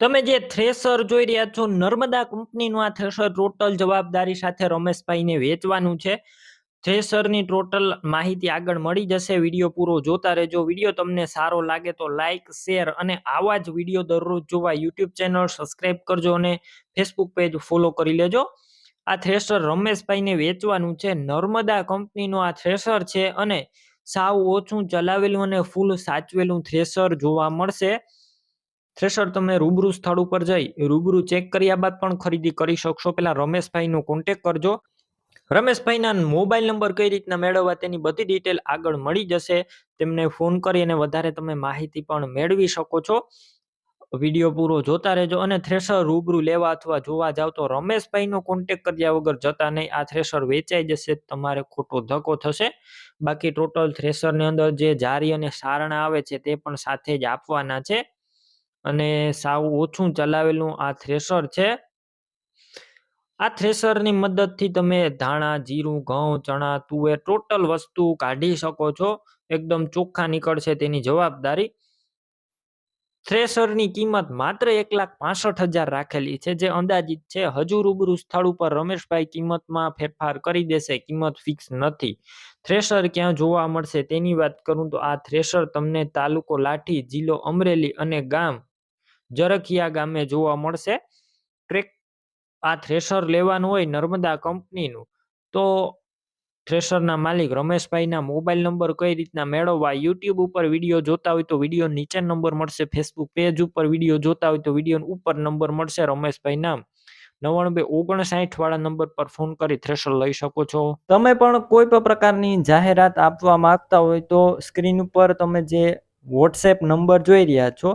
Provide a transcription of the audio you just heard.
તમે જે થ્રેસર જોઈ રહ્યા છો, નર્મદા કંપનીનું આ થ્રેસર ટોટલ જવાબદારી સાથે રમેશભાઈને વેચવાનું છે. થ્રેસરની ટોટલ માહિતી આગળ મળી જશે. વીડિયો પૂરો જોતા રહેજો. વીડિયો તમને સારો લાગે તો લાઇક શેર અને આવા જ વીડિયો દરરોજ જોવા યુટ્યુબ ચેનલ સબસ્ક્રાઇબ કરજો અને ફેસબુક પેજ ફોલો કરી લેજો. આ થ્રેસર રમેશભાઈને વેચવાનું છે. નર્મદા કંપનીનું આ થ્રેસર છે અને સાવ ઓછું ચલાવેલું અને ફૂલ સાચવેલું થ્રેસર જોવા મળશે. થ્રેશર, તમે રૂબરૂ સ્થળ ઉપર જઈ રૂબરૂ ચેક કર્યા બાદ પણ ખરીદી કરી શકશો. પેલા રમેશભાઈનો કોન્ટેક કરજો. રમેશભાઈના મોબાઈલ નંબર કઈ રીતના મેળવવા તેની બધી ડિટેલ આગળ મળી જશે. તેમને ફોન કરી અને વધારે તમે માહિતી પણ મેળવી શકો છો. વીડિયો પૂરો જોતા રહેજો અને થ્રેશર રૂબરૂ લેવા અથવા જોવા જાવ તો રમેશભાઈનો કોન્ટેક કર્યા વગર જતા નહીં. આ થ્રેશર વેચાઈ જશે, તમારે ખોટો ધક્કો થશે. બાકી ટોટલ થ્રેશરની અંદર જે જારી અને સારણા આવે છે તે પણ સાથે જ આપવાના છે. અને સાવ ઓછું ચલાવેલું આ થ્રેશર છે. આ થ્રેશરની મદદથી તમે ધાણા, જીરું, ઘઉં, ચણા, તુવેર ટોટલ વસ્તુ કાઢી શકો છો. એકદમ ચોખ્ખા નીકળશે તેની જવાબદારી. થ્રેશરની કિંમત માત્ર એક લાખ પાસઠ હજાર રાખેલી છે, જે અંદાજિત છે. હજુ રૂબરૂ સ્થળ ઉપર રમેશભાઈ કિંમતમાં ફેરફાર કરી દેશે, કિંમત ફિક્સ નથી. થ્રેશર ક્યાં જોવા મળશે તેની વાત કરું તો આ થ્રેશર તમને તાલુકો લાઠી, જિલ્લો અમરેલી અને ગામ જરખિયા ગામે જોવા મળશે. ટ્રેક આ થ્રેશર લેવાનું હોય નર્મદા કંપનીનું. તો થ્રેશરના માલિક રમેશભાઈના મોબાઈલ નંબર કઈ રીતના મેળવવા યુટ્યુબ ઉપર વીડિયો જોતા હોય તો વીડિયો નીચે નંબર મળશે. ફેસબુક પેજ ઉપર વીડિયો જોતા હોય તો વીડિયો ઉપર નંબર મળશે. રમેશભાઈ નામ નવ્વાણું ઓગણસાઠ વાળા નંબર પર ફોન કરી થ્રેશર લઈ શકો છો. તમે પણ કોઈ પણ પ્રકારની જાહેરાત આપવા માંગતા હોય તો સ્ક્રીન ઉપર તમે જે વોટ્સએપ નંબર જોઈ રહ્યા છો